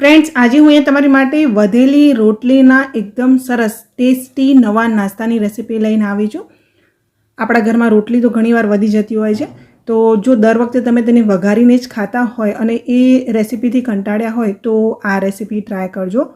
Friends, આજે હું અહીંયા તમારી માટે વધેલી રોટલીના એકદમ સરસ, ટેસ્ટી નવા નાસ્તાની રેસીપી લઈને આવી છું. આપણા ઘરમાં રોટલી તો ઘણીવાર વધી જતી હોય છે. તો જો દર વખતે તમે તેને વઘારીને જ ખાતા હોય અને એ રેસીપીથી કંટાળ્યા હોય, તો આ રેસીપી ટ્રાય કરજો.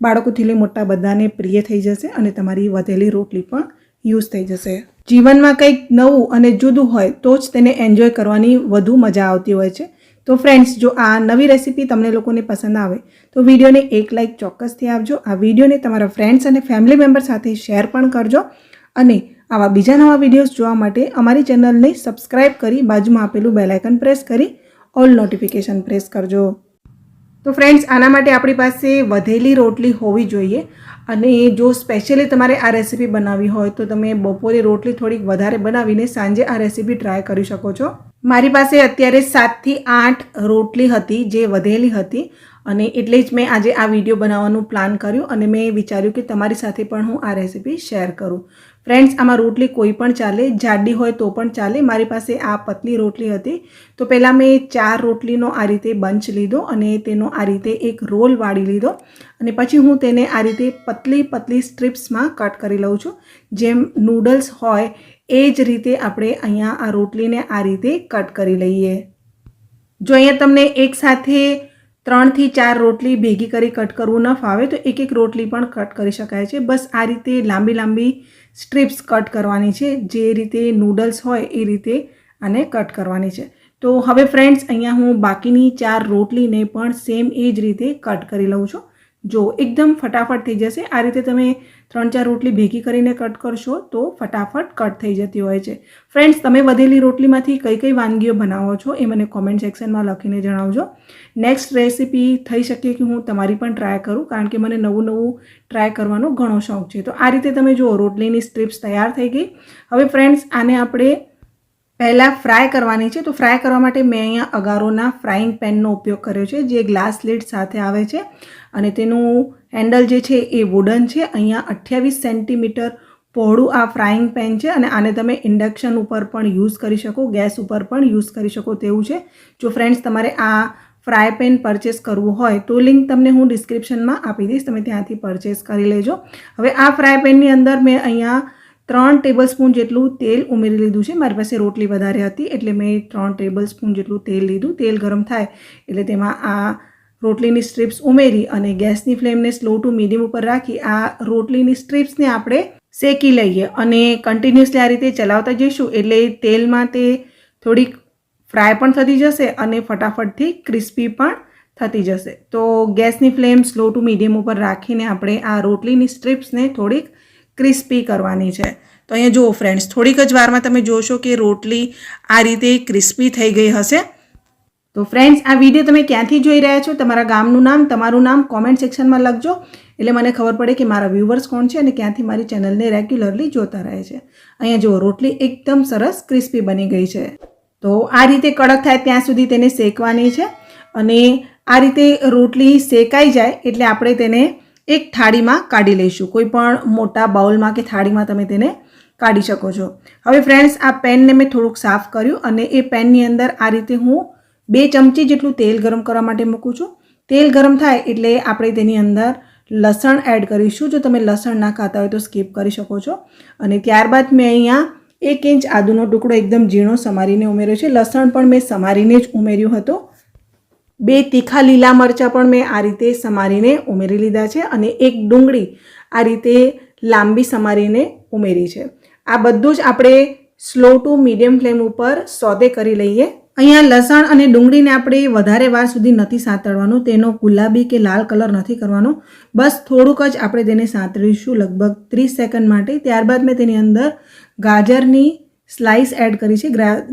બાળકોથી લઈ મોટા બધાને પ્રિય થઈ જશે અને તમારી વધેલી રોટલી પણ યુઝ થઈ જશે. જીવનમાં કંઈક નવું અને જુદું હોય તો જ તેને એન્જોય કરવાની વધુ મજા આવતી હોય છે. તો ફ્રેન્ડ્સ જો આ નવી રેસીપી તમને લોકોને પસંદ આવે, તો વિડીયોને એક લાઇક ચોક્કસથી આપજો. આ વિડીયોને તમારા ફ્રેન્ડ્સ અને ફેમિલી મેમ્બર સાથે શેર પણ કરજો અને આવા બીજા નવા વિડીયોઝ જોવા માટે અમારી ચેનલને સબસ્ક્રાઇબ કરી બાજુમાં આપેલું બેલાઇકન પ્રેસ કરી ઓલ નોટિફિકેશન પ્રેસ કરજો. તો ફ્રેન્ડ્સ આના માટે આપણી પાસે વધેલી રોટલી હોવી જોઈએ અને જો સ્પેશિયલી તમારે આ રેસીપી બનાવવી હોય તો તમે બપોરે રોટલી થોડીક વધારે બનાવીને સાંજે આ રેસીપી ટ્રાય કરી શકો છો. મારી પાસે અત્યારે સાતથી આઠ રોટલી હતી, જે વધેલી હતી અને એટલે જ મેં આજે આ વીડિયો બનાવવાનું પ્લાન કર્યું અને મેં વિચાર્યું કે તમારી સાથે પણ હું આ રેસીપી શેર કરું. ફ્રેન્ડ્સ આમાં રોટલી કોઈ પણ ચાલે, જાડી હોય તો પણ ચાલે. મારી પાસે આ પતલી રોટલી હતી. તો પહેલાં મેં ચાર રોટલીનો આ રીતે બંચ લીધો અને તેનો આ રીતે એક રોલ વાળી લીધો અને પછી હું તેને આ રીતે પતલી પતલી સ્ટ્રીપ્સમાં કટ કરી લઉં છું. જેમ નૂડલ્સ હોય એ જ રીતે આપણે અહીંયા આ રોટલીને આ રીતે કટ કરી લઈએ. જો અહીંયા તમને એકસાથે ત્રણથી ચાર રોટલી ભેગી કરી કટ કરવું ન ફાવે, તો એક એક રોટલી પણ કટ કરી શકાય છે. બસ આ રીતે લાંબી લાંબી સ્ટ્રીપ્સ કટ કરવાની છે. જે રીતે નૂડલ્સ હોય એ રીતે આને કટ કરવાની છે. તો હવે ફ્રેન્ડ્સ, અહીંયા હું બાકીની ચાર રોટલીને પણ સેમ એ જ રીતે કટ કરી લઉં છું. જો એકદમ ફટાફટ થઈ જશે, આ રીતે તમે ત્રણ ચાર રોટલી ભેગી કરીને કટ કરશો તો ફટાફટ કટ થઈ જતી હોય છે. ફ્રેન્ડ્સ તમે વધેલી રોટલીમાંથી કઈ કઈ વાનગીઓ બનાવો છો એ મને કોમેન્ટ સેક્શનમાં લખીને જણાવજો. નેક્સ્ટ રેસીપી થઈ શકે કે હું તમારી પણ ટ્રાય કરું, કારણ કે મને નવું નવું ટ્રાય કરવાનો ઘણો શોખ છે. તો આ રીતે તમે જુઓ, રોટલીની સ્ટ્રીપ્સ તૈયાર થઈ ગઈ. હવે ફ્રેન્ડ્સ આને આપણે પહેલાં ફ્રાય કરવાની છે. તો ફ્રાય કરવા માટે મેં અહીંયા અગારોના ફ્રાઈંગ પેનનો ઉપયોગ કર્યો છે, જે ગ્લાસ લીડ સાથે આવે છે. અને તેનું હેન્ડલ જે છે એ વુડન છે. અહીંયા અઠ્યાવીસ સેન્ટીમીટર પહોળું આ ફ્રાઈંગ પેન છે અને આને તમે ઇન્ડક્શન ઉપર પણ યુઝ કરી શકો ગેસ ઉપર પણ યુઝ કરી શકો તેવું છે. જો ફ્રેન્ડ્સ તમારે આ ફ્રાય પેન પરચેસ કરવું હોય તો લિંક તમને હું ડિસ્ક્રિપ્શનમાં આપી દઈશ. તમે ત્યાંથી પરચેસ કરી લેજો. હવે આ ફ્રાય પેનની અંદર મેં અહીંયા ત્રણ ટેબલ સ્પૂન જેટલું તેલ ઉમેરી લીધું છે. મારી પાસે રોટલી વધારે હતી એટલે મેં ત્રણ ટેબલ સ્પૂન જેટલું તેલ લીધું. તેલ ગરમ થાય એટલે તેમાં આ રોટલીની સ્ટ્રીપ્સ ઉમેરી અને ગેસની ફ્લેમને સ્લો ટુ મીડિયમ ઉપર રાખી આ રોટલીની સ્ટ્રીપ્સને આપણે શેકી લઈએ અને કન્ટિન્યુઅસલી આ રીતે ચલાવતા જઈશું એટલે તેલમાં તે થોડીક ફ્રાય પણ થતી જશે અને ફટાફટથી ક્રિસ્પી પણ થતી જશે. તો ગેસની ફ્લેમ સ્લો ટુ મીડિયમ ઉપર રાખીને આપણે આ રોટલીની સ્ટ્રીપ્સને થોડીક ક્રિસ્પી કરવાની છે. તો અહીંયા જુઓ ફ્રેન્ડ્સ થોડીક જ વારમાં તમે જોશો કે રોટલી આ રીતે ક્રિસ્પી થઈ ગઈ હશે. તો ફ્રેન્ડ્સ આ વીડિયો તમે ક્યાંથી જોઈ રહ્યા છો? તમારા ગામનું નામ, તમારું નામ કોમેન્ટ સેક્શનમાં લખજો. એટલે મને ખબર પડે કે મારા વ્યૂવર્સ કોણ છે અને ક્યાંથી મારી ચેનલને રેગ્યુલરલી જોતા રહે છે. અહીંયા જુઓ, રોટલી એકદમ સરસ ક્રિસ્પી બની ગઈ છે. તો આ રીતે કડક થાય ત્યાં સુધી તેને શેકવાની છે. અને આ રીતે રોટલી શેકાઈ જાય એટલે આપણે તેને એક થાળીમાં કાઢી લઈશું. કોઈ પણ મોટા બાઉલમાં કે થાળીમાં તમે તેને કાઢી શકો છો. હવે ફ્રેન્ડ્સ આ પેનને મેં થોડુંક સાફ કર્યું અને એ પેનની અંદર આ રીતે હું બે ચમચી જેટલું તેલ ગરમ કરવા માટે મૂકું છું. તેલ ગરમ થાય એટલે આપણે તેની અંદર લસણ એડ કરીશું. જો તમે લસણ ના ખાતા હોય તો સ્કીપ કરી શકો છો. અને ત્યારબાદ મેં અહીંયા એક ઇંચ આદુનો ટુકડો એકદમ ઝીણો સમારીને ઉમેર્યો છે. લસણ પણ મેં સમારીને જ ઉમેર્યું હતું. બે તીખા લીલા મરચાં પણ મેં આ રીતે સમારીને ઉમેરી લીધા છે અને એક ડુંગળી આ રીતે લાંબી સમારીને ઉમેરી છે. આ બધું જ આપણે સ્લો ટુ મીડિયમ ફ્લેમ ઉપર સોદે કરી લઈએ. અહીંયા લસણ અને ડુંગળીને આપણે વધારે વાર સુધી નથી સાંતળવાનું, તેનો ગુલાબી કે લાલ કલર નથી કરવાનો. બસ થોડુંક જ આપણે તેને સાંતળીશું લગભગ ત્રીસ સેકન્ડ માટે. ત્યારબાદ મેં તેની અંદર ગાજરની સ્લાઇસ એડ કરી છે.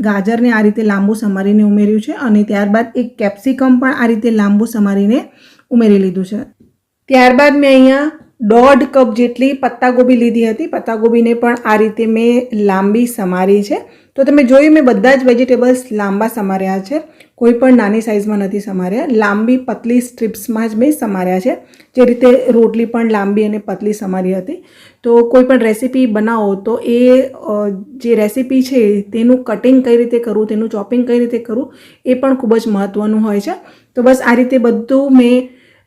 ગાજરને આ રીતે લાંબુ સમારીને ઉમેર્યું છે અને ત્યારબાદ એક કેપ્સિકમ પણ આ રીતે લાંબુ સમારીને ઉમેરી લીધું છે. ત્યારબાદ મેં અહીંયા દોઢ કપ જેટલી પત્તાગોબી લીધી હતી. પત્તાગોબીને પણ આ રીતે મેં લાંબી સમારી છે. તો તમે જોયું મેં બધા જ વેજીટેબલ્સ લાંબા સમાર્યા છે. કોઈ પણ નાની સાઇઝમાં નથી સમાર્યા. લાંબી પતલી સ્ટ્રીપ્સમાં જ મેં સમાર્યા છે. જે રીતે રોટલી પણ લાંબી અને પતલી સમારી હતી. તો કોઈ પણ રેસીપી બનાવો તો એ જે રેસીપી છે તેનું કટિંગ કઈ રીતે કરવું, તેનું ચોપિંગ કઈ રીતે કરવું, એ પણ ખૂબ જ મહત્ત્વનું હોય છે. તો બસ આ રીતે બધું મેં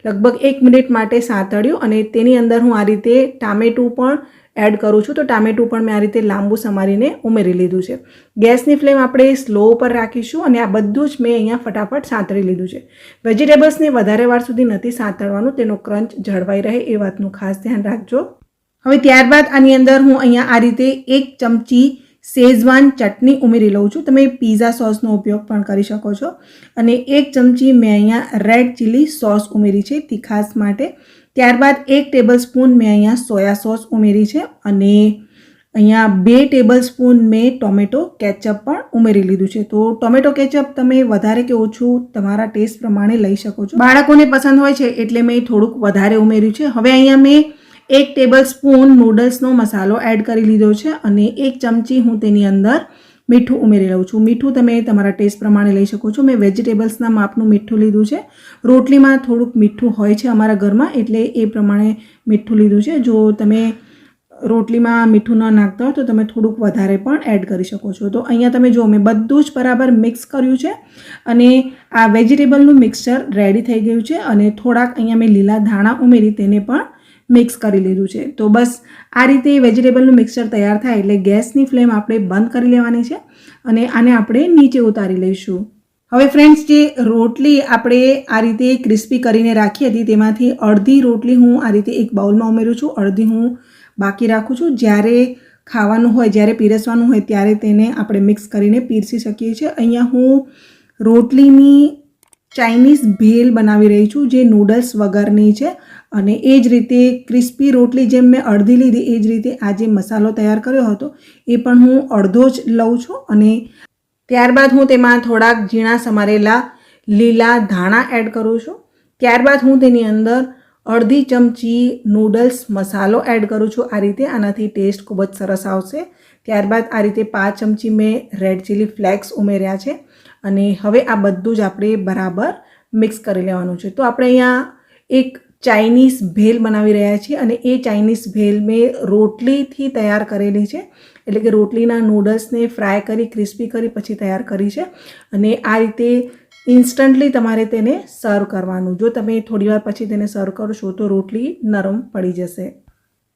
લગભગ એક મિનિટ માટે સાંતળ્યું અને તેની અંદર હું આ રીતે ટામેટું પણ એડ કરું છું, તો ટામેટું પણ મેં આ રીતે લાંબુ સમારીને ઉમેરી લીધું છે. ગેસની ફ્લેમ આપણે સ્લો ઉપર રાખીશું અને આ બધું જ મેં અહીંયા ફટાફટ સાંતળી લીધું છે. વેજીટેબલ્સને વધારે વાર સુધી નથી સાંતળવાનું તેનો ક્રંચ જળવાઈ રહે એ વાતનું ખાસ ધ્યાન રાખજો. હવે ત્યારબાદ આની અંદર હું અહીંયા આ રીતે એક ચમચી શેઝવાન ચટણી ઉમેરી લઉં છું. તમે પીઝા સોસનો ઉપયોગ પણ કરી શકો છો. અને એક ચમચી મેં અહીંયા રેડ ચીલી સોસ ઉમેરી છે તીખાસ માટે. ત્યારબાદ એક ટેબલ સ્પૂન મેં અહીંયા સોયા સોસ ઉમેરી છે અને અહીંયા બે ટેબલ સ્પૂન મેં ટોમેટો કેચઅપ પણ ઉમેરી લીધું છે. તો ટોમેટો કેચઅપ તમે વધારે કે ઓછું તમારા ટેસ્ટ પ્રમાણે લઈ શકો છો. બાળકોને પસંદ હોય છે એટલે મેં થોડુંક વધારે ઉમેર્યું છે. હવે અહીંયા મેં એક ટેબલ સ્પૂન નૂડલ્સનો મસાલો એડ કરી લીધો છે અને એક ચમચી હું તેની અંદર મીઠું ઉમેરી લઉં છું. મીઠું તમે તમારા ટેસ્ટ પ્રમાણે લઈ શકો છો. મેં વેજીટેબલ્સના માપનું મીઠું લીધું છે. રોટલીમાં થોડુંક મીઠું હોય છે અમારા ઘરમાં, એટલે એ પ્રમાણે મીઠું લીધું છે. જો તમે રોટલીમાં મીઠું ન નાખતા હોય, તો તમે થોડુંક વધારે પણ એડ કરી શકો છો. તો અહીંયા તમે જુઓ, મેં બધું જ બરાબર મિક્સ કર્યું છે અને આ વેજીટેબલનું મિક્સચર રેડી થઈ ગયું છે અને થોડાક અહીંયા મેં લીલા ધાણા ઉમેરી, તેને પણ મિક્સ કરી લીધું છે. તો બસ આ રીતે વેજીટેબલનું મિક્સચર તૈયાર થાય એટલે ગેસની ફ્લેમ આપણે બંધ કરી લેવાની છે અને આને આપણે નીચે ઉતારી લઈશું. હવે ફ્રેન્ડ્સ, જે રોટલી આપણે આ રીતે ક્રિસ્પી કરીને રાખી હતી તેમાંથી અડધી રોટલી હું આ રીતે એક બાઉલમાં ઉમેરું છું. અડધી હું બાકી રાખું છું. જ્યારે ખાવાનું હોય, જ્યારે પીરસવાનું હોય, ત્યારે તેને આપણે મિક્સ કરીને પીરસી શકીએ છીએ. અહીંયા હું રોટલીની ચાઇનીઝ ભેલ બનાવી રહી છું જે નૂડલ્સ વગરની છે અને એ જ રીતે ક્રિસ્પી રોટલી જેમ મેં અડધી લીધી એ જ રીતે આ જે મસાલો તૈયાર કર્યો હતો એ પણ હું અડધો જ લઉં છું અને ત્યારબાદ હું તેમાં થોડાક ઝીણા સમારેલા લીલા ધાણા એડ કરું છું ત્યારબાદ હું તેની અંદર અડધી ચમચી નૂડલ્સ મસાલો એડ કરું છું આ રીતે. આનાથી ટેસ્ટ ખૂબ જ સરસ આવશે. ત્યારબાદ આ રીતે પાંચ ચમચી મેં રેડ ચીલી ફ્લેક્સ ઉમેર્યા છે અને હવે આ બધું જ આપણે બરાબર મિક્સ કરી લેવાનું છે. તો આપણે અહીંયા એક ચાઇનીઝ ભેલ બનાવી રહ્યા છીએ અને એ ચાઇનીઝ ભેલ મેં રોટલીથી તૈયાર કરેલી છે. એટલે કે રોટલીના નૂડલ્સને ફ્રાય કરી, ક્રિસ્પી કરી પછી તૈયાર કરી છે. અને આ રીતે ઇન્સ્ટન્ટલી તમારે તેને સર્વ કરવાનું. જો તમે થોડીવાર પછી તેને સર્વ કરશો તો રોટલી નરમ પડી જશે.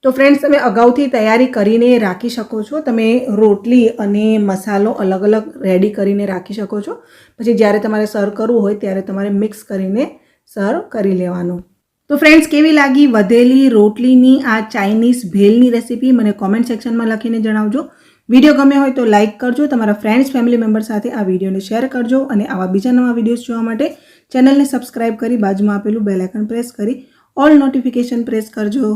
તો ફ્રેન્ડ્સ તમે અગાઉથી તૈયારી કરીને રાખી શકો છો. તમે રોટલી અને મસાલો અલગ અલગ રેડી કરીને રાખી શકો છો. પછી જ્યારે તમારે સર્વ કરવું હોય, ત્યારે તમારે મિક્સ કરીને સર્વ કરી લેવાનું. તો ફ્રેન્ડ્સ કેવી લાગી વધેલી રોટલીની, આ ચાઇનીઝ ભેલની રેસીપી મને કોમેન્ટ સેક્શનમાં લખીને જણાવજો. વીડિયો ગમ્યો હોય તો લાઇક કરજો, તમારા ફ્રેન્ડ્સ ફેમિલી મેમ્બર સાથે આ વિડીયોને શેર કરજો અને આવા બીજા નવા વિડીયોઝ જોવા માટે ચેનલને સબસ્ક્રાઇબ કરી બાજુમાં આપેલું બેલાઇકન પ્રેસ કરી ઓલ નોટિફિકેશન પ્રેસ કરજો.